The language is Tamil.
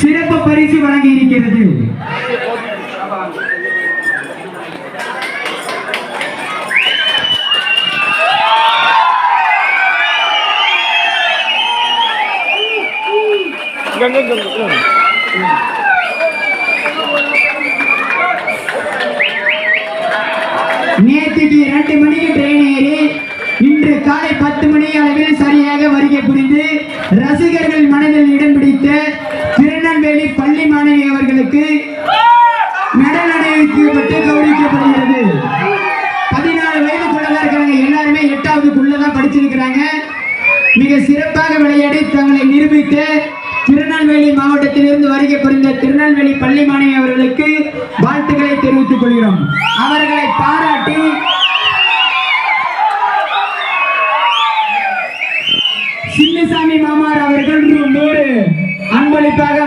சிறப்பு பரிசு வழங்கி இருக்கிறது. நேற்றுக்கு இரண்டு மணிக்கு ட்ரெயின் ஏறி இன்று காலை பத்து மணி அளவில் சரியாக ரசிகர்கள் மனதில் இடம் பிடித்த திருநெல்வேலி பள்ளி மாணவி அவர்களுக்கு மெடல் அணிவிக்கப்பட்டு கௌரவிக்கப்படுகிறது. பதினாலு வயதுக்குள்ளதா இருக்கிறாங்க எல்லாருமே எட்டாவதுக்குள்ளதான் படிச்சிருக்கிறாங்க. மிக சிறப்பாக விளையாடி தங்களை நிரூபித்த திருநெல்வேலி மாவட்டத்திலிருந்து வருகை புரிந்த திருநெல்வேலி பள்ளி மாணவி அவர்களுக்கு வாழ்த்துக்களை தெரிவித்துக் கொள்கிறோம். அவர்களை பாராட்டி சாமி மாமார் அவர்கள் நூறு அன்பளிப்பாக